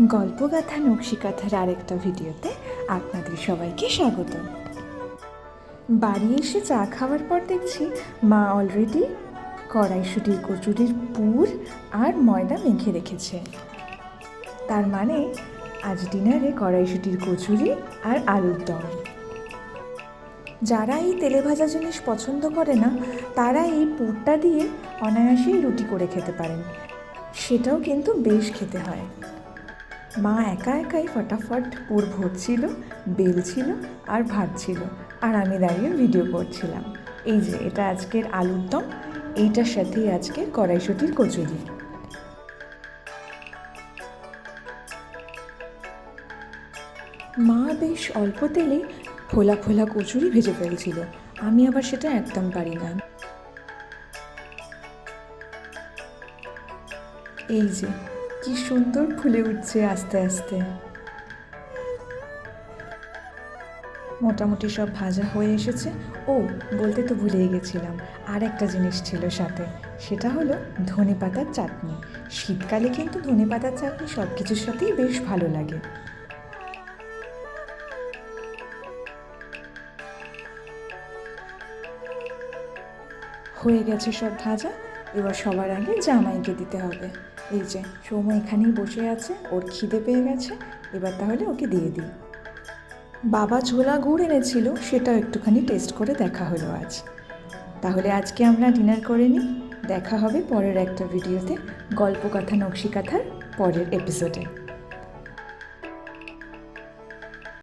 গল্পগাথা, নকশিকাথার আরেকটা ভিডিওতে আপনাদের সবাইকে স্বাগত। বাড়ি এসে চা খাওয়ার পর দেখছি মা অলরেডি কড়াইশুটির কচুরির পুর আর ময়দা মেখে রেখেছে। তার মানে আজ ডিনারে কড়াইশুটির কচুরি আর আলুর দম। যারা এই তেলে ভাজা জিনিস পছন্দ করে না, তারা এই পুরটা দিয়ে অনায়াসেই রুটি করে খেতে পারেন। সেটাও কিন্তু বেশ খেতে হয়। মা একা একাই ফটাফট পুর ভরছিল বেলছিল আর ভাজছিল আর আমি দাঁড়িয়ে ভিডিও করছিলাম। এই যে, এটা আজকের আলুর দম, এইটার সাথেই আজকের কড়াইশুটির কচুরি। মা বেশ অল্প তেলে ফোলা ফোলা কচুরি ভেজে ফেলছিল, আমি আবার সেটা একদম পারি না। এই যে কি সুন্দর ফুলে উঠছে আস্তে আস্তে। মোটামুটি সব ভাজা হয়ে এসেছে। ও, বলতে তো ভুলেই গেছিলাম। আর একটা জিনিস ছিল সাথে, সেটা হলো ধনে পাতার চাটনি। শীতকালে কিন্তু ধনে পাতার চাটনি সব কিছুর সাথেই বেশ ভালো লাগে। হয়ে গেছে সব ভাজা। এবার সবার আগে জামাইকে দিতে হবে। এই যে, সৌম্য এখানেই বসে আছে, ওর খিদে পেয়ে গেছে, এবার তাহলে ওকে দিয়ে দিই। বাবা ছোলা গুড় এনেছিল, সেটাও একটুখানি টেস্ট করে দেখা হলো আজ। তাহলে আজকে আমরা ডিনার করে নিই, দেখা হবে পরের একটা ভিডিওতে গল্প কথা নকশি কথার পরের এপিসোডে